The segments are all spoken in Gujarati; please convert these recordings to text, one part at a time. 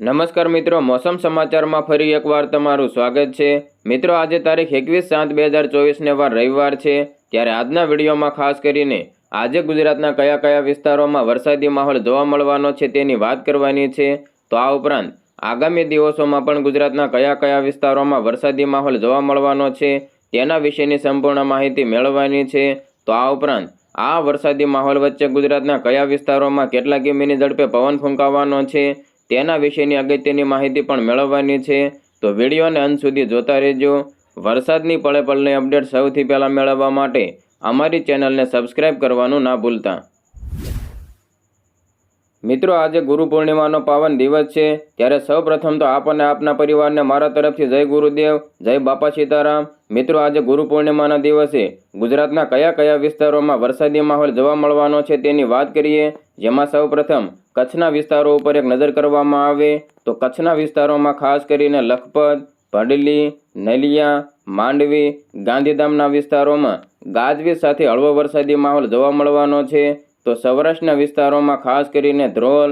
નમસ્કાર મિત્રો, મોસમ સમાચારમાં ફરી એકવાર તમારું સ્વાગત છે. મિત્રો, આજે તારીખ એકવીસ સાત બે હજાર ચોવીસને વાર રવિવાર છે. ત્યારે આજના વિડીયોમાં ખાસ કરીને આજે ગુજરાતના કયા કયા વિસ્તારોમાં વરસાદી માહોલ જોવા મળવાનો છે તેની વાત કરવાની છે. તો આ ઉપરાંત આગામી દિવસોમાં પણ ગુજરાતના કયા કયા વિસ્તારોમાં વરસાદી માહોલ જોવા મળવાનો છે તેના વિશેની સંપૂર્ણ માહિતી મેળવવાની છે. તો આ ઉપરાંત આ વરસાદી માહોલ વચ્ચે ગુજરાતના કયા વિસ્તારોમાં કેટલા કિમીની ઝડપે પવન ફૂંકાવાનો છે તેના વિશેની અગત્યની માહિતી પણ મેળવવાની છે. તો વિડીયોને અંત સુધી જોતા રહેજો. વરસાદની પળે પળની અપડેટ સૌથી પહેલાં મેળવવા માટે અમારી ચેનલને સબસ્ક્રાઇબ કરવાનું ના ભૂલતા. મિત્રો, આજે ગુરુ પૂર્ણિમાનો પાવન દિવસ છે. ત્યારે સૌ પ્રથમ તો આપ અને આપના પરિવારને મારા તરફથી જય ગુરુદેવ, જય બાપા સીતારામ. મિત્રો, આજે ગુરુ પૂર્ણિમાના દિવસે ગુજરાતના કયા કયા વિસ્તારોમાં વરસાદી માહોલ જોવા મળવાનો છે તેની વાત કરીએ. જેમાં સૌ પ્રથમ કચ્છના વિસ્તારો ઉપર એક નજર કરવામાં આવે તો કચ્છના વિસ્તારોમાં ખાસ કરીને લખપત, ભડલી, નલિયા, માંડવી, ગાંધીધામના વિસ્તારોમાં ગાજવીજ સાથે હળવો વરસાદી માહોલ જોવા મળવાનો છે. તો સૌરાષ્ટ્રના વિસ્તારોમાં ખાસ કરીને ધ્રોલ,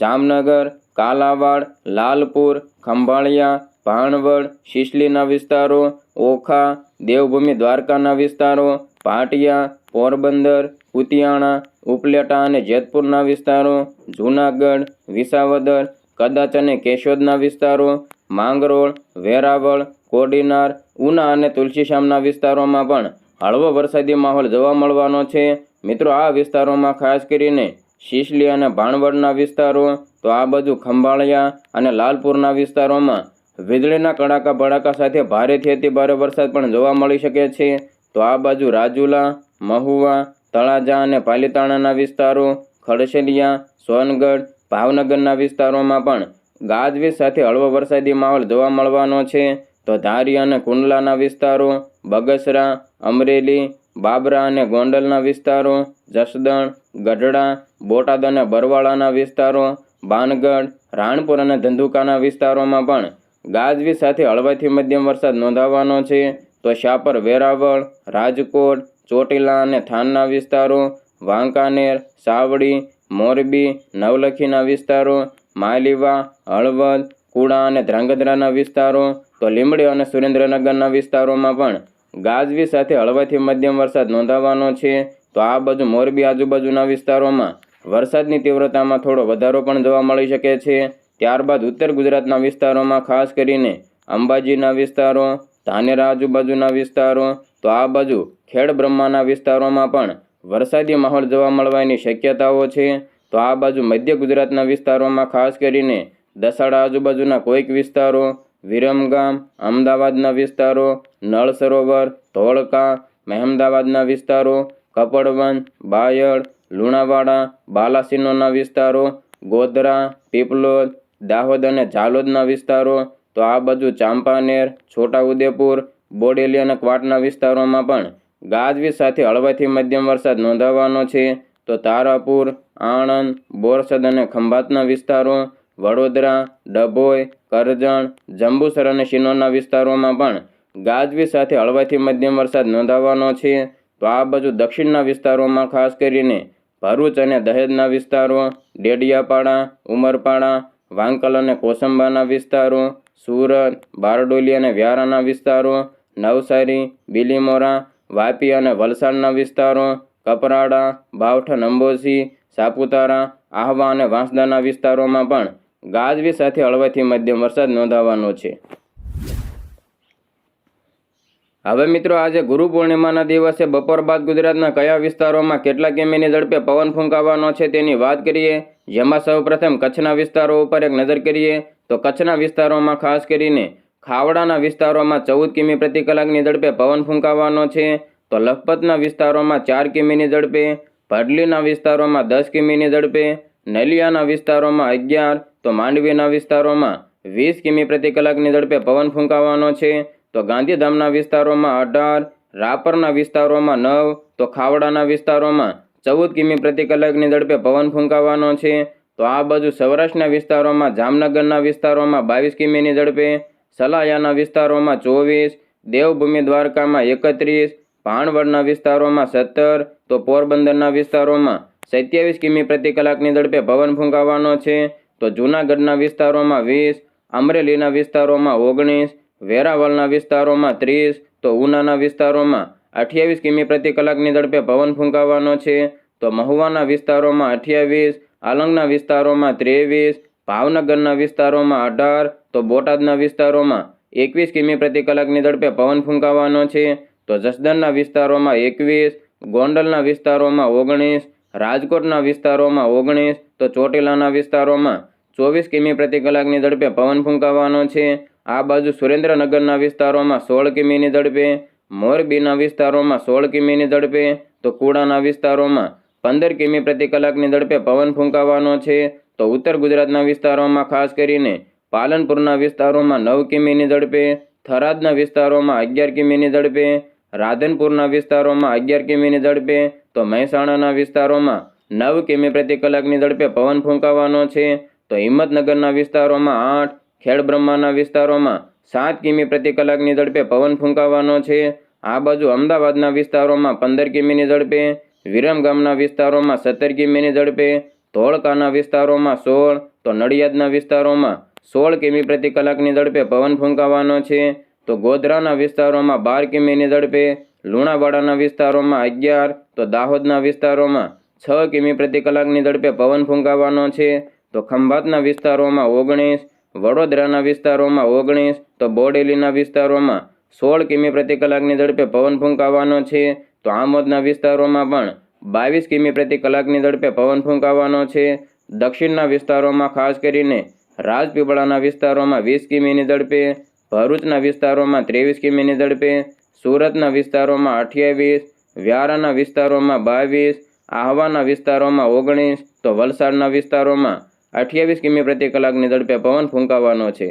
જામનગર, કાલાવાડ, લાલપુર, ખંભાળિયા, ભાણવડ, શિશલીના વિસ્તારો, ઓખા, દેવભૂમિ દ્વારકાના વિસ્તારો, પાટિયા, પોરબંદર, કુતિયાણા, ઉપલેટા અને જેતપુરના વિસ્તારો, જૂનાગઢ, વિસાવદર, કદાચ અને કેશોદના વિસ્તારો, માંગરોળ, વેરાવળ, કોડીનાર, ઉના અને તુલસીશ્યામના વિસ્તારોમાં પણ હળવો વરસાદી માહોલ જોવા મળવાનો છે. મિત્રો, આ વિસ્તારોમાં ખાસ કરીને શીશલી અને ભાણવડના વિસ્તારો, તો આ બાજુ ખંભાળિયા અને લાલપુરના વિસ્તારોમાં વીજળીના કડાકા ભડાકા સાથે ભારેથી અતિ ભારે વરસાદ પણ જોવા મળી શકે છે. તો આ બાજુ રાજુલા, મહુવા, તળાજા અને પાલીતાણાના વિસ્તારો ખડસેલિયા સોનગઢ, ભાવનગરના વિસ્તારોમાં પણ ગાજવીજ સાથે હળવો વરસાદી માહોલ જોવા મળવાનો છે. તો ધારી અને કુંડલાના વિસ્તારો, બગસરા, અમરેલી બાબરા અને ગોંડલના વિસ્તારો, જસદણ, ગઢડા, બોટાદ અને બરવાળાના વિસ્તારો, બાનગઢ, રાણપુર અને ધંધુકાના વિસ્તારોમાં પણ ગાજવીજ સાથે હળવાથી મધ્યમ વરસાદ નોંધાવાનો છે. તો શાપર, વેરાવળ, રાજકોટ, ચોટીલા અને થાનના વિસ્તારો, વાંકાનેર, સાવડી, મોરબી, નવલખીના વિસ્તારો, માલીવા, હળવદ, કુડા અને ધ્રાંગધ્રાના વિસ્તારો, તો લીંબડી અને સુરેન્દ્રનગરના વિસ્તારોમાં પણ ગાજવી સાથે હળવાથી મધ્યમ વરસાદ નોંધાવાનો છે, તો આ બાજુ મોરબી આજુબાજુના વિસ્તારોમાં વરસાદની તીવ્રતામાં થોડો વધારો પણ જોવા મળી શકે છે. ત્યારબાદ ઉત્તર ગુજરાતના વિસ્તારોમાં ખાસ કરીને અંબાજીના વિસ્તારો, ધાનેરા આજુબાજુના વિસ્તારો, તો આ બાજુ ખેડ બ્રહ્માના વિસ્તારોમાં પણ વરસાદી માહોલ જોવા મળવાની શક્યતાઓ છે. તો આ બાજુ મધ્ય ગુજરાતના વિસ્તારોમાં ખાસ કરીને દસાડા આજુબાજુના કોઈક વિસ્તારો વિરમગામ, અમદાવાદના વિસ્તારો, નળ સરોવર, ધોળકા, મહેમદાવાદના વિસ્તારો કપડવન બાયડ, લુણાવાડા, બાલાસિનોના વિસ્તારો, ગોધરા, પીપલોદ, દાહોદ અને ઝાલોદના વિસ્તારો. તો આ બાજુ ચાંપાનેર, છોટાઉદેપુર, બોડેલી અને ક્વાટના વિસ્તારોમાં પણ ગાજવીજ સાથે હળવાથી મધ્યમ વરસાદ નોંધાવાનો છે. તો તારાપુર, આણંદ, બોરસદ અને ખંભાતના વિસ્તારો વડોદરા, ડભોઈ, કરજણ, જંબુસર અને શિનોરના વિસ્તારોમાં પણ ગાજવીજ સાથે હળવાથી મધ્યમ વરસાદ નોંધાવાનો છે. તો આ બાજુ દક્ષિણના વિસ્તારોમાં ખાસ કરીને ભરૂચ અને દહેજના વિસ્તારો, ડેડિયાપાડા, ઉમરપાડા, વાંકલ અને કોસંબાના વિસ્તારો, સુરત, બારડોલી અને વ્યારાના વિસ્તારો, નવસારી, બિલીમોરા, વાપી અને વલસાડના વિસ્તારો, કપરાડા, બાવઠા અંબોસી સાપુતારા, આહવા અને વાંસદાના વિસ્તારોમાં પણ ગાજવી સાથે હળવાથી મધ્યમ વરસાદ નોંધાવાનો છે. હવે મિત્રો આજે ગુરુ પૂર્ણિમાના દિવસે બપોર બાદ ગુજરાતના કયા વિસ્તારોમાં કેટલા કિમીની ઝડપે પવન ફૂંકાવાનો છે તેની વાત કરીએ, જેમાં સૌપ્રથમ કચ્છના વિસ્તારો ઉપર એક નજર કરીએ, તો કચ્છના વિસ્તારોમાં ખાસ કરીને ખાવડાના વિસ્તારોમાં ચૌદ કિમી પ્રતિ કલાકની ઝડપે પવન ફૂંકાવાનો છે, તો લખપતના વિસ્તારોમાં ચાર કિમીની ઝડપે, ભડલીના વિસ્તારોમાં દસ કિમીની ઝડપે નલિયાના વિસ્તારોમાં અગિયાર, તો માંડવીના વિસ્તારોમાં વીસ કિમી પ્રતિ કલાકની ઝડપે પવન ફૂંકાવાનો છે. તો ગાંધીધામના વિસ્તારોમાં અઢાર, રાપરના વિસ્તારોમાં નવ, તો ખાવડાના વિસ્તારોમાં ચૌદ કિમી પ્રતિ કલાકની ઝડપે પવન ફૂંકાવાનો છે. તો આ બાજુ સૌરાષ્ટ્રના વિસ્તારોમાં જામનગરના વિસ્તારોમાં બાવીસ કિમીની ઝડપે, સલાયાના વિસ્તારોમાં ચોવીસ, દેવભૂમિ દ્વારકામાં એકત્રીસ ભાણવડના વિસ્તારોમાં સત્તર, તો પોરબંદરના વિસ્તારોમાં સત્યાવીસ કિમી પ્રતિ કલાકની ઝડપે પવન ફૂંકાવાનો છે. તો જૂનાગઢના વિસ્તારોમાં વીસ, અમરેલીના વિસ્તારોમાં ઓગણીસ, વેરાવળના વિસ્તારોમાં ત્રીસ, તો ઉનાના વિસ્તારોમાં અઠ્યાવીસ કિમી પ્રતિ કલાકની ઝડપે પવન ફૂંકાવાનો છે. તો મહુવાના વિસ્તારોમાં અઠ્યાવીસ, આલંગના વિસ્તારોમાં ત્રેવીસ, ભાવનગરના વિસ્તારોમાં અઢાર, તો બોટાદના વિસ્તારોમાં એકવીસ કિમી પ્રતિ કલાકની ઝડપે પવન ફૂંકાવાનો છે. તો જસદણના વિસ્તારોમાં એકવીસ, ગોંડલના વિસ્તારોમાં ઓગણીસ રાજકોટના વિસ્તારોમાં ઓગણીસ, તો ચોટીલાના વિસ્તારોમાં ચોવીસ કિમી પ્રતિ કલાકની ઝડપે પવન ફૂંકાવાનો છે. આ બાજુ સુરેન્દ્રનગરના વિસ્તારોમાં સોળ કિમીની ઝડપે, મોરબીના વિસ્તારોમાં સોળ કિમીની ઝડપે, તો કુડાના વિસ્તારોમાં પંદર કિમી પ્રતિ કલાકની ઝડપે પવન ફૂંકાવાનો છે. તો ઉત્તર ગુજરાતના વિસ્તારોમાં ખાસ કરીને પાલનપુરના વિસ્તારોમાં નવ કિમીની ઝડપે, થરાદના વિસ્તારોમાં અગિયાર કિમીની ઝડપે રાધનપુરના વિસ્તારોમાં અગિયાર કિમીની ઝડપે તો મહેસાણાના વિસ્તારોમાં નવ કિમી પ્રતિ કલાકની ઝડપે પવન ફૂંકાવાનો છે. તો હિંમતનગરના વિસ્તારોમાં આઠ, ખેડબ્રહ્માના વિસ્તારોમાં સાત કિમી પ્રતિ કલાકની ઝડપે પવન ફૂંકાવાનો છે. આ બાજુ અમદાવાદના વિસ્તારોમાં પંદર કિમીની ઝડપે વિરમગામના વિસ્તારોમાં સત્તર કિમીની ઝડપે, ધોળકાના વિસ્તારોમાં સોળ, તો નડિયાદના વિસ્તારોમાં સોળ કિમી પ્રતિ કલાકની ઝડપે પવન ફૂંકાવાનો છે. તો ગોધરાના વિસ્તારોમાં બાર કિમીની ઝડપે, લુણાવાડાના વિસ્તારોમાં અગિયાર, તો દાહોદના વિસ્તારોમાં છ કિમી પ્રતિ કલાકની ઝડપે પવન ફૂંકાવાનો છે. તો ખંભાતના વિસ્તારોમાં ઓગણીસ, વડોદરાના વિસ્તારોમાં ઓગણીસ, તો બોડેલીના વિસ્તારોમાં સોળ કિમી પ્રતિ કલાકની ઝડપે પવન ફૂંકાવાનો છે. તો આમોદના વિસ્તારોમાં પણ બાવીસ કિમી પ્રતિ કલાકની ઝડપે પવન ફૂંકાવાનો છે. દક્ષિણના વિસ્તારોમાં ખાસ કરીને રાજપીપળાના વિસ્તારોમાં વીસ કિમીની ઝડપે ભરૂચના વિસ્તારોમાં ત્રેવીસ કિમીની ઝડપે, સુરતના વિસ્તારોમાં અઠ્યાવીસ, વ્યારાના વિસ્તારોમાં બાવીસ, આહવાના વિસ્તારોમાં ઓગણીસ, તો વલસાડના વિસ્તારોમાં અઠ્યાવીસ કિમી પ્રતિ કલાકની ઝડપે પવન ફૂંકાવાનો છે.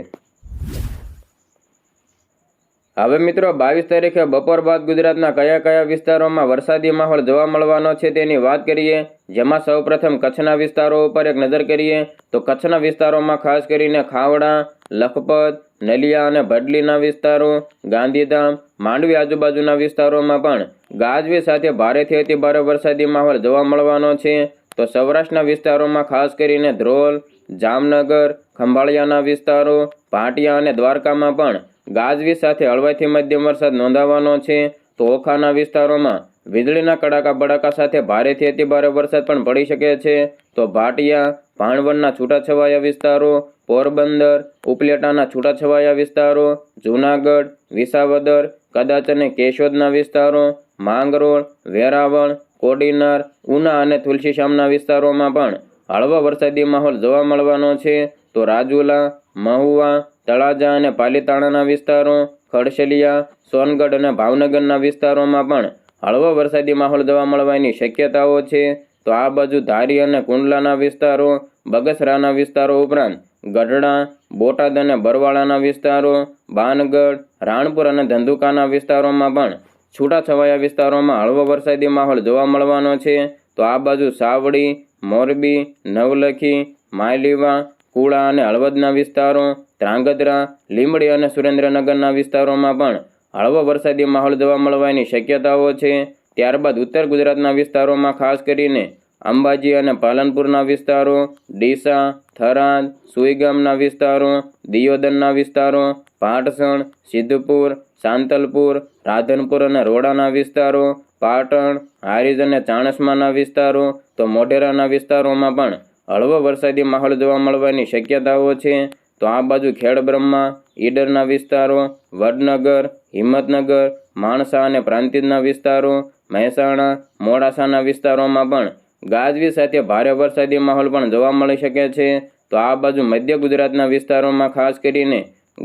હવે મિત્રો બાવીસ તારીખે બપોર બાદ ગુજરાતના કયા કયા વિસ્તારોમાં વરસાદી માહોલ જોવા મળવાનો છે તેની વાત કરીએ. જેમાં સૌપ્રથમ કચ્છના વિસ્તારો ઉપર એક નજર કરીએ તો કચ્છના વિસ્તારોમાં ખાસ કરીને ખાવડા, લખપત નલિયા અને ભડલીના વિસ્તારો, ગાંધીધામ, માંડવી આજુબાજુના વિસ્તારોમાં પણ ગાજવી સાથે ભારેથી અતિ ભારે વરસાદી માહોલ જોવા મળવાનો છે. તો સૌરાષ્ટ્રના વિસ્તારોમાં ખાસ કરીને ધ્રોલ, જામનગર, ખંભાળિયાના વિસ્તારો ભાટિયા અને દ્વારકામાં પણ ગાજવીજ સાથે હળવાથી મધ્યમ વરસાદ નોંધાવાનો છે. તો ઓખાના વિસ્તારોમાં વીજળીના કડાકા બડાકા સાથે ભારેથી અતિભારે વરસાદ પણ પડી શકે છે. તો ભાટિયા, ભાણવડના છૂટાછવાયા વિસ્તારો, પોરબંદર, ઉપલેટાના છૂટાછવાયા વિસ્તારો, જૂનાગઢ, વિસાવદર, કદાચ અને કેશોદના વિસ્તારો, માંગરોળ, વેરાવળ, કોડીનાર, ઉના અને તુલસીશામના વિસ્તારોમાં પણ હળવા વરસાદી માહોલ જોવા મળવાનો છે. તો રાજુલા, મહુવા, તળાજા અને પાલીતાણાના વિસ્તારો, ખડશલિયા, સોનગઢ અને ભાવનગરના વિસ્તારોમાં પણ હળવો વરસાદી માહોલ જોવા મળવાની શક્યતાઓ છે. તો આ બાજુ ધારી અને કુંડલાના વિસ્તારો, બગસરાના વિસ્તારો ઉપરાંત ગઢડા, બોટાદ અને બરવાળાના વિસ્તારો બાનગઢ રાણપુર અને ધંધુકાના વિસ્તારોમાં પણ છૂટાછવાયા વિસ્તારોમાં હળવો વરસાદી માહોલ જોવા મળવાનો છે. તો આ બાજુ સાવડી, મોરબી, નવલખી માયલીવા કુળા અને હળવદના વિસ્તારો, ધ્રાંગધ્રા, લીંબડી અને સુરેન્દ્રનગરના વિસ્તારોમાં પણ હળવો વરસાદી માહોલ જોવા મળવાની શક્યતાઓ છે. ત્યારબાદ ઉત્તર ગુજરાતના વિસ્તારોમાં ખાસ કરીને અંબાજી અને પાલનપુરના વિસ્તારો, ડીસા, થરાદ, સુઈગામના વિસ્તારો, દિયોદરના વિસ્તારો, પાટસણ, સિદ્ધપુર, સાંતલપુર, રાધનપુર અને રોડાના વિસ્તારો, પાટણ, હારીજ અને ચાણસમાના વિસ્તારો તો મોઢેરાના વિસ્તારોમાં પણ હળવો વરસાદી માહોલ જોવા મળવાની શક્યતાઓ છે. તો આ બાજુ ખેડબ્રહ્મા, ઈડરના વિસ્તારો, વડનગર હિંમતનગર, માણસા અને પ્રાંતિજના વિસ્તારો, મહેસાણા, મોડાસાના વિસ્તારોમાં પણ ગાજવી સાથે ભારે વરસાદી માહોલ પણ જોવા મળી શકે છે. તો આ બાજુ મધ્ય ગુજરાતના વિસ્તારોમાં ખાસ કરીને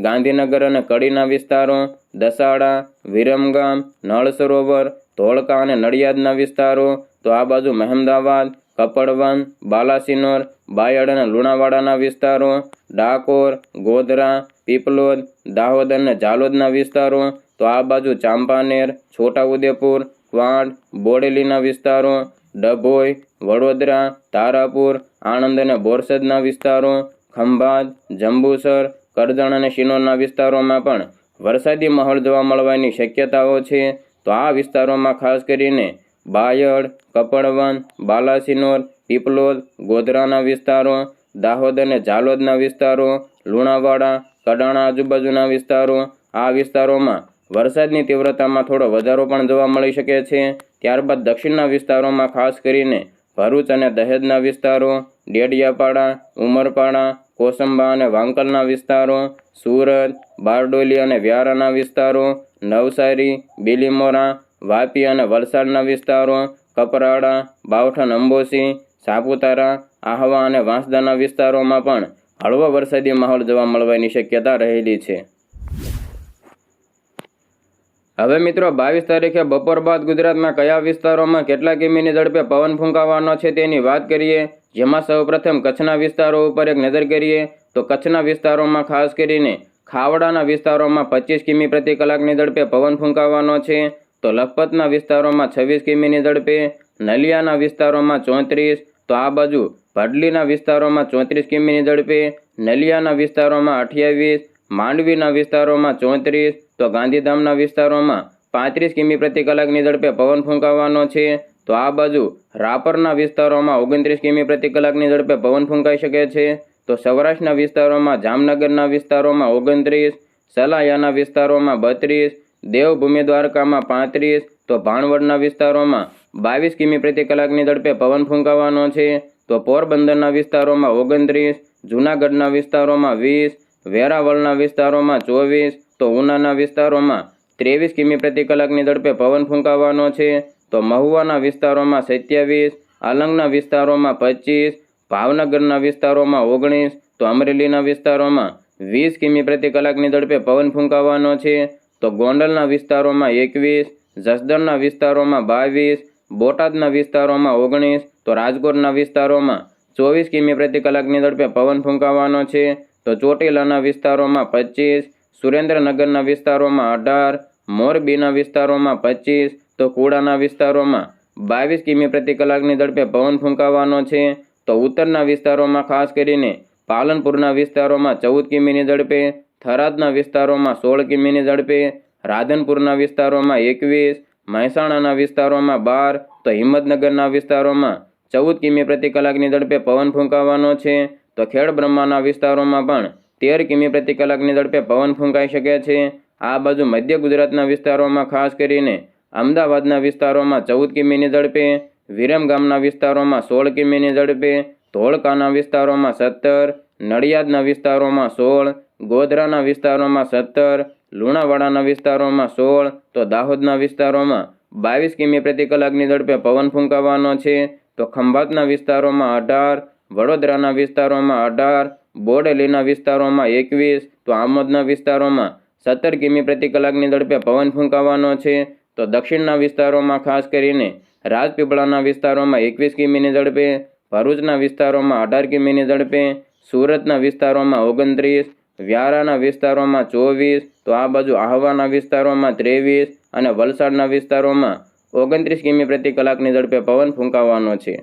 ગાંધીનગર અને કડીના વિસ્તારો, દસાડા, વિરમગામ નળ સરોવર ધોળકા અને નડિયાદના વિસ્તારો, તો આ બાજુ મહેમદાવાદ કપડવન બાલાસિનોર, બાયડ અને લુણાવાડાના વિસ્તારો, ડાકોર, ગોધરા પીપલોદ, દાહોદ અને ઝાલોદના વિસ્તારો, તો આ બાજુ ચાંપાનેર, છોટાઉદેપુર ક્વાંટ બોડેલીના વિસ્તારો, ડભોઈ, વડોદરા, તારાપુર, આણંદ અને બોરસદના વિસ્તારો, ખંભાત, જંબુસર, કરજણ અને શિનોરના વિસ્તારોમાં પણ વરસાદી માહોલ જોવા મળવાની શક્યતાઓ છે. તો આ વિસ્તારોમાં ખાસ કરીને બાયડ, કપડવન, બાલાસિનોર, પીપલોદ, ગોધરાના વિસ્તારો, દાહોદ અને ઝાલોદના વિસ્તારો, લુણાવાડા કડાણા આજુબાજુના વિસ્તારો, આ વિસ્તારોમાં વરસાદની તીવ્રતામાં થોડો વધારો પણ જોવા મળી શકે છે. ત્યારબાદ દક્ષિણના વિસ્તારોમાં ખાસ કરીને ભરૂચ અને દહેજના વિસ્તારો, ડેડિયાપાડા, ઉમરપાડા, કોસંબા અને વાંકલના વિસ્તારો, સુરત, બારડોલી અને વ્યારાના વિસ્તારો, નવસારી, બિલીમોરા, વાપી અને વલસાડના વિસ્તારો, કપરાડા બાવઠન અંબોસી સાપુતારા, આહવા અને વાંસદાના વિસ્તારોમાં પણ હળવો વરસાદી માહોલ જોવા મળવાની શક્યતા રહેલી છે. હવે મિત્રો, બાવીસ તારીખે બપોર બાદ ગુજરાતના કયા વિસ્તારોમાં કેટલા કિમીની ઝડપે પવન ફૂંકાવાનો છે તેની વાત કરીએ, જેમાં સૌપ્રથમ કચ્છના વિસ્તારો ઉપર એક નજર કરીએ, તો કચ્છના વિસ્તારોમાં ખાસ કરીને ખાવડાના વિસ્તારોમાં પચીસ કિમી પ્રતિ કલાકની ઝડપે પવન ફૂંકાવાનો છે, તો લખપતના વિસ્તારોમાં છવ્વીસ કિમીની ઝડપે, નલિયાના વિસ્તારોમાં ચોત્રીસ, તો આ બાજુ ભડલીના વિસ્તારોમાં ચોત્રીસ કિમીની ઝડપે, નલિયાના વિસ્તારોમાં અઠ્યાવીસ, માંડવીના વિસ્તારોમાં ચોત્રીસ, તો ગાંધીધામના વિસ્તારોમાં પાંત્રીસ કિમી પ્રતિ કલાકની ઝડપે પવન ફૂંકાવાનો છે. તો આ બાજુ રાપરના વિસ્તારોમાં ઓગણત્રીસ કિમી પ્રતિ કલાકની ઝડપે પવન ફૂંકાઈ શકે છે. તો સૌરાષ્ટ્રના વિસ્તારોમાં, જામનગરના વિસ્તારોમાં ઓગણત્રીસ, સલાયાના વિસ્તારોમાં બત્રીસ, દેવભૂમિ દ્વારકામાં પાંત્રીસ, તો ભાણવડના વિસ્તારોમાં બાવીસ કિમી પ્રતિ કલાકની ઝડપે પવન ફૂંકાવાનો છે. તો પોરબંદરના વિસ્તારોમાં ઓગણત્રીસ, જૂનાગઢના વિસ્તારોમાં વીસ, વેરાવળના વિસ્તારોમાં ચોવીસ, તો ઉનાના વિસ્તારોમાં ત્રેવીસ કિમી પ્રતિ કલાકની ઝડપે પવન ફૂંકાવાનો છે. તો મહુવાના વિસ્તારોમાં સત્યાવીસ, આલંગના વિસ્તારોમાં પચીસ, ભાવનગરના વિસ્તારોમાં ઓગણીસ, તો અમરેલીના વિસ્તારોમાં વીસ કિમી પ્રતિ કલાકની ઝડપે પવન ફૂંકાવાનો છે. તો ગોંડલના વિસ્તારોમાં એકવીસ, જસદણના વિસ્તારોમાં બાવીસ, બોટાદના વિસ્તારોમાં ઓગણીસ તો રાજકોટના વિસ્તારોમાં ચોવીસ કિમી પ્રતિ કલાકની ઝડપે પવન ફૂંકાવાનો છે. તો ચોટીલાના વિસ્તારોમાં પચીસ, સુરેન્દ્રનગરના વિસ્તારોમાં અઢાર, મોરબીના વિસ્તારોમાં પચીસ, તો કુડાના વિસ્તારોમાં બાવીસ કિમી પ્રતિ કલાકની ઝડપે પવન ફૂંકાવાનો છે. તો ઉત્તરના વિસ્તારોમાં ખાસ કરીને પાલનપુરના વિસ્તારોમાં ચૌદ કિમીની ઝડપે, થરાદના વિસ્તારોમાં સોળ કિમીની ઝડપે, રાધનપુરના વિસ્તારોમાં એકવીસ, મહેસાણાના વિસ્તારોમાં બાર, તો હિંમતનગરના વિસ્તારોમાં ચૌદ કિમી પ્રતિ કલાકની ઝડપે પવન ફૂંકાવાનો છે. તો ખેડ બ્રહ્માના વિસ્તારોમાં પણ તેર કિમી પ્રતિ કલાકની ઝડપે પવન ફૂંકાઈ શકે છે. આ બાજુ મધ્ય ગુજરાતના વિસ્તારોમાં ખાસ કરીને અમદાવાદના વિસ્તારોમાં ચૌદ કિમીની ઝડપે વિરમગામના વિસ્તારોમાં સોળ કિમીની ઝડપે, ધોળકાના વિસ્તારોમાં સત્તર, નડિયાદના વિસ્તારોમાં સોળ, ગોધરાના વિસ્તારોમાં સત્તર, લુણાવાડાના વિસ્તારોમાં સોળ, તો દાહોદના વિસ્તારોમાં બાવીસ કિમી પ્રતિ કલાકની ઝડપે પવન ફૂંકાવાનો છે. તો ખંભાતના વિસ્તારોમાં અઢાર, વડોદરાના વિસ્તારોમાં અઢાર, બોડેલીના વિસ્તારોમાં એકવીસ, તો આમોદના વિસ્તારોમાં સત્તર કિમી પ્રતિ કલાકની ઝડપે પવન ફૂંકાવાનો છે. તો દક્ષિણના વિસ્તારોમાં ખાસ કરીને રાજપીપળાના વિસ્તારોમાં એકવીસ કિમીની ઝડપે, ભરૂચના વિસ્તારોમાં અઢાર કિમીની ઝડપે, સુરતના વિસ્તારોમાં ઓગણત્રીસ, વ્યારાના વિસ્તારોમાં ચોવીસ, તો આ બાજુ આહવાના વિસ્તારોમાં ત્રેવીસ અને વલસાડના વિસ્તારોમાં ઓગણત્રીસ કિમી પ્રતિ કલાકની ઝડપે પવન ફૂંકાવવાનો છે.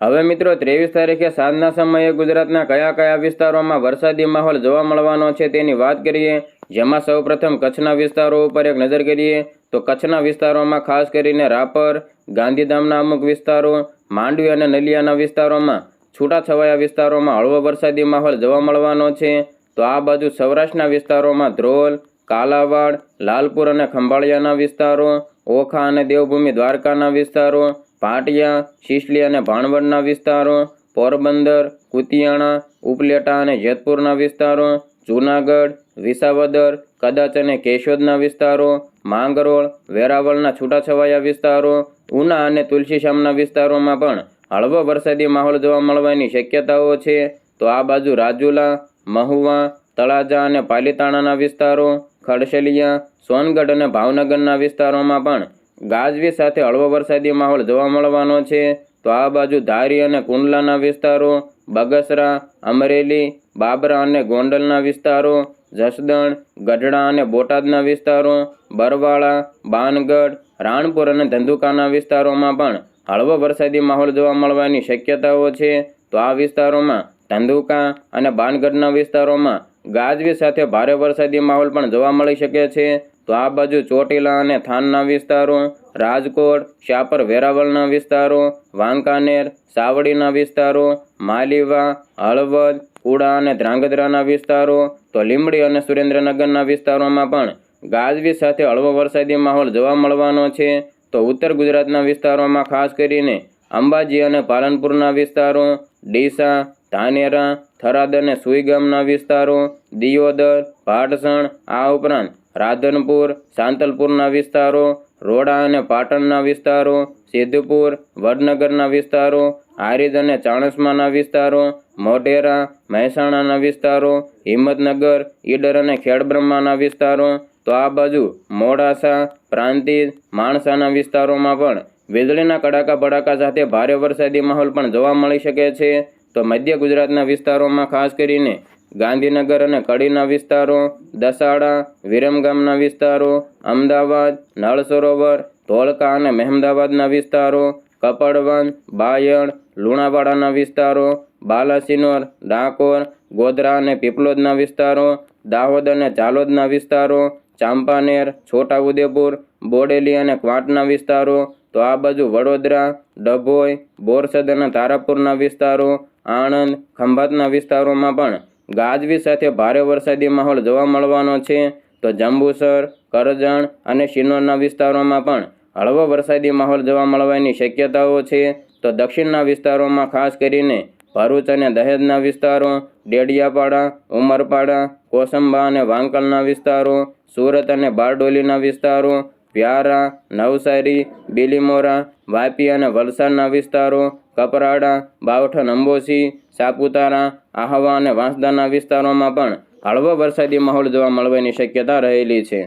હવે મિત્રો, ત્રેવીસ તારીખે સાંજના સમયે ગુજરાતના કયા કયા વિસ્તારોમાં વરસાદી માહોલ જોવા મળવાનો છે તેની વાત કરીએ. જેમાં સૌપ્રથમ કચ્છના વિસ્તારો ઉપર એક નજર કરીએ તો કચ્છના વિસ્તારોમાં ખાસ કરીને રાપર, ગાંધીધામના અમુક વિસ્તારો, માંડવી અને નલિયાના વિસ્તારોમાં છૂટાછવાયા વિસ્તારોમાં હળવો વરસાદી માહોલ જોવા મળવાનો છે. તો આ બાજુ સૌરાષ્ટ્રના વિસ્તારોમાં ધ્રોલ કાલાવાડ, લાલપુર અને ખંભાળિયાના વિસ્તારો, ઓખા અને દેવભૂમિ દ્વારકાના વિસ્તારો, પાટિયા, શિશલી અને ભાણવડના વિસ્તારો, પોરબંદર, કુતિયાણા, ઉપલેટા અને જેતપુરના વિસ્તારો, જૂનાગઢ, વિસાવદર, કદાચ અને કેશોદના વિસ્તારો, માંગરોળ, વેરાવળના છૂટાછવાયા વિસ્તારો, ઉના અને તુલસીશ્યામના વિસ્તારોમાં પણ હળવો વરસાદી માહોલ જોવા મળવાની શક્યતાઓ છે. તો આ બાજુ રાજુલા, મહુવા, તળાજા અને પાલીતાણાના વિસ્તારો ખડશલિયા સોનગઢ અને ભાવનગરના વિસ્તારોમાં પણ ગાજવી સાથે હળવો વરસાદી માહોલ જોવા મળવાનો છે. તો આ બાજુ ધારી અને કુંડલાના વિસ્તારો, બગસરા, અમરેલી, બાબરા અને ગોંડલના વિસ્તારો, જસદણ, ગઢડા અને બોટાદના વિસ્તારો, બરવાળા, બાનગઢ, રાણપુર અને ધંધુકાના વિસ્તારોમાં પણ હળવો વરસાદી માહોલ જોવા મળવાની શક્યતાઓ છે. તો આ વિસ્તારોમાં ધંધુકા અને બાનગઢના વિસ્તારોમાં ગાજવી સાથે ભારે વરસાદી માહોલ પણ જોવા મળી શકે છે. તો આ બાજુ ચોટીલા અને થાનના વિસ્તારો, રાજકોટ શાપર વેરાવળના વિસ્તારો, વાંકાનેર, સાવડીના વિસ્તારો, માલીવા, હળવદ, કુડા અને ધ્રાંગધ્રાના વિસ્તારો, તો લીંબડી અને સુરેન્દ્રનગરના વિસ્તારોમાં પણ ગાજવી સાથે હળવો વરસાદી માહોલ જોવા મળવાનો છે. તો ઉત્તર ગુજરાતના વિસ્તારોમાં ખાસ કરીને અંબાજી અને પાલનપુરના વિસ્તારો, ડીસા ધાનેરા, થરાદ અને સુઈગામના વિસ્તારો, દિયોદર ભાટસણ આ ઉપરાંત રાધનપુર, સાંતલપુરના વિસ્તારો, રોડા અને પાટણના વિસ્તારો, સિદ્ધપુર, વડનગરના વિસ્તારો હારીજ અને ચાણસમાના વિસ્તારો, મોઢેરા, મહેસાણાના વિસ્તારો, હિંમતનગર, ઈડર અને ખેડબ્રહ્માના વિસ્તારો, તો આ બાજુ મોડાસા, પ્રાંતિજ, માણસાના વિસ્તારોમાં પણ વીજળીના કડાકા ભડાકા સાથે ભારે વરસાદી માહોલ પણ જોવા મળી શકે છે. તો મધ્ય ગુજરાતના વિસ્તારોમાં ખાસ કરીને ગાંધીનગર અને કડીના વિસ્તારો, દસાડા વિરમગામના વિસ્તારો, અમદાવાદ, નળ સરોવર ધોળકા અને મહેમદાવાદના વિસ્તારો, કપડવન, બાયડ, લુણાવાડાના વિસ્તારો, બાલાસિનોર, ડાકોર, ગોધરા અને પીપલોદના વિસ્તારો, દાહોદ અને ઝાલોદના વિસ્તારો, ચાંપાનેર, છોટાઉદેપુર, બોડેલી અને ક્વાંટના વિસ્તારો, તો આ બાજુ વડોદરા, ડભોઈ, બોરસદ અને તારાપુરના વિસ્તારો આણંદ, ખંભાતના વિસ્તારોમાં પણ ગાજવી સાથે ભારે વરસાદી માહોલ જોવા મળવાનો છે. તો જંબુસર, કરજણ અને શિનોરના વિસ્તારોમાં પણ હળવો વરસાદી માહોલ જોવા મળવાની શક્યતાઓ છે. તો દક્ષિણના વિસ્તારોમાં ખાસ કરીને ભરૂચ અને દહેજના વિસ્તારો, ડેડિયાપાડા, ઉમરપાડા, કોસંબા અને વાંકલના વિસ્તારો, સુરત અને બારડોલીના વિસ્તારો વ્યારા નવસારી, બિલીમોરા, વાપી અને વલસાડના વિસ્તારો, કપરાડા બાવઠન અંબોસી સાપુતારા, આહવા અને વાંસદાના વિસ્તારોમાં પણ હળવો વરસાદી માહોલ જોવા મળવાની શક્યતા રહેલી છે.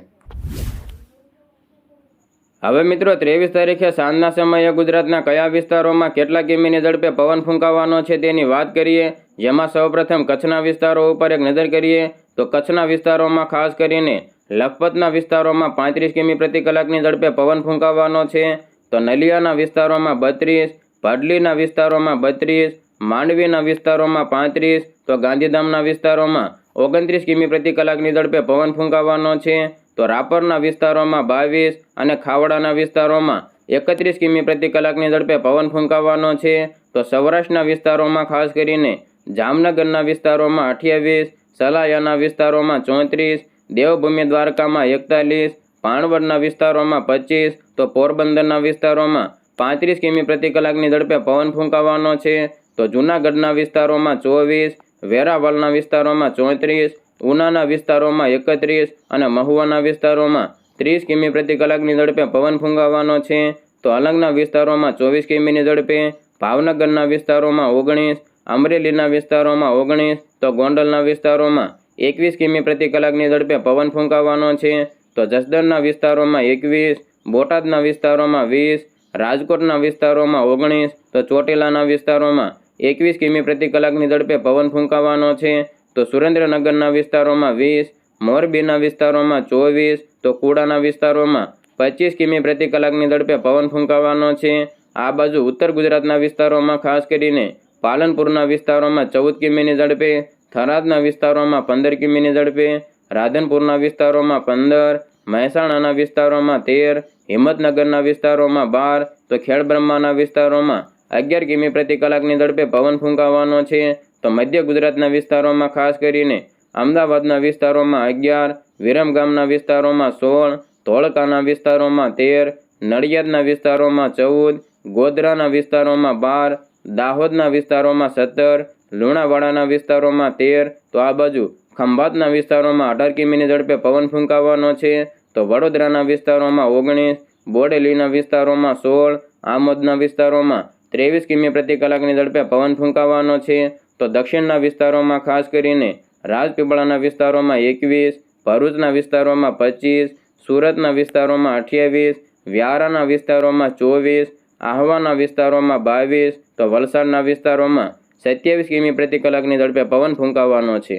હવે મિત્રો, ત્રેવીસ તારીખે સાંજના સમયે ગુજરાતના કયા વિસ્તારોમાં કેટલા કિમીની ઝડપે પવન ફૂંકાવાનો છે તેની વાત કરીએ, જેમાં સૌપ્રથમ કચ્છના વિસ્તારો ઉપર એક નજર કરીએ, તો કચ્છના વિસ્તારોમાં ખાસ કરીને લખપતના વિસ્તારોમાં પાંત્રીસ કિમી પ્રતિ કલાકની ઝડપે પવન ફૂંકાવાનો છે. તો નલિયાના વિસ્તારોમાં બત્રીસ ભાડલીના વિસ્તારોમાં બત્રીસ, માંડવીના વિસ્તારોમાં પાંત્રીસ, તો ગાંધીધામના વિસ્તારોમાં ઓગણત્રીસ કિમી પ્રતિ કલાકની ઝડપે પવન ફૂંકાવાનો છે. તો રાપરના વિસ્તારોમાં બાવીસ અને ખાવડાના વિસ્તારોમાં એકત્રીસ કિમી પ્રતિ કલાકની ઝડપે પવન ફૂંકાવાનો છે. તો સૌરાષ્ટ્રના વિસ્તારોમાં ખાસ કરીને જામનગરના વિસ્તારોમાં અઠ્યાવીસ, સલાયાના વિસ્તારોમાં ચોત્રીસ દેવભૂમિ દ્વારકામાં એકતાલીસ પાણવડના વિસ્તારોમાં પચીસ, તો પોરબંદરના વિસ્તારોમાં પાંત્રીસ કિમી પ્રતિ કલાકની ઝડપે પવન ફૂંકાવાનો છે. તો જૂનાગઢના વિસ્તારોમાં ચોવીસ, વેરાવળના વિસ્તારોમાં ચોત્રીસ, ઉનાના વિસ્તારોમાં એકત્રીસ અને મહુવાના વિસ્તારોમાં ત્રીસ કિમી પ્રતિ કલાકની ઝડપે પવન ફૂંકાવાનો છે. તો અલંગના વિસ્તારોમાં ચોવીસ કિમીની ઝડપે, ભાવનગરના વિસ્તારોમાં ઓગણીસ, અમરેલીના વિસ્તારોમાં ઓગણીસ, તો ગોંડલના વિસ્તારોમાં એકવીસ કિમી પ્રતિ કલાકની ઝડપે પવન ફૂંકાવાનો છે. તો જસદણના વિસ્તારોમાં એકવીસ, બોટાદના વિસ્તારોમાં વીસ, રાજકોટના વિસ્તારોમાં ઓગણીસ, તો ચોટીલાના વિસ્તારોમાં એકવીસ કિમી પ્રતિ કલાકની ઝડપે પવન ફૂંકાવાનો છે. તો સુરેન્દ્રનગરના વિસ્તારોમાં વીસ, મોરબીના વિસ્તારોમાં ચોવીસ, તો કુડાના વિસ્તારોમાં પચીસ કિમી પ્રતિ કલાકની ઝડપે પવન ફૂંકાવાનો છે. આ બાજુ ઉત્તર ગુજરાતના વિસ્તારોમાં ખાસ કરીને પાલનપુરના વિસ્તારોમાં ચૌદ કિમીની ઝડપે થરાદના વિસ્તારોમાં પંદર કિમીની ઝડપે, રાધનપુરના વિસ્તારોમાં પંદર, મહેસાણાના વિસ્તારોમાં તેર, હિંમતનગરના વિસ્તારોમાં બાર, તો ખેડબ્રહ્માના વિસ્તારોમાં અગિયાર કિમી પ્રતિ કલાકની ઝડપે પવન ફૂંકાવાનો છે. તો મધ્ય ગુજરાતના વિસ્તારોમાં ખાસ કરીને અમદાવાદના વિસ્તારોમાં અગિયાર, વિરમગામના વિસ્તારોમાં સોળ, ધોળકાના વિસ્તારોમાં તેર, નડિયાદના વિસ્તારોમાં ચૌદ, ગોધરાના વિસ્તારોમાં બાર, દાહોદના વિસ્તારોમાં સત્તર લુણાવાડાના વિસ્તારોમાં તેર, તો આ બાજુ ખંભાતના વિસ્તારોમાં અઢાર કિમીની ઝડપે પવન ફૂંકાવાનો છે. તો વડોદરાના વિસ્તારોમાં ઓગણીસ, બોડેલીના વિસ્તારોમાં સોળ, આમોદના વિસ્તારોમાં ત્રેવીસ કિમી પ્રતિ કલાકની ઝડપે પવન ફૂંકાવાનો છે. તો દક્ષિણના વિસ્તારોમાં ખાસ કરીને રાજપીપળાના વિસ્તારોમાં એકવીસ, ભરૂચના વિસ્તારોમાં પચીસ, સુરતના વિસ્તારોમાં અઠ્યાવીસ, વ્યારાના વિસ્તારોમાં ચોવીસ, આહવાના વિસ્તારોમાં બાવીસ, તો વલસાડના વિસ્તારોમાં સત્યાવીસ કિમી પ્રતિ કલાકની ઝડપે પવન ફૂંકાવાનો છે.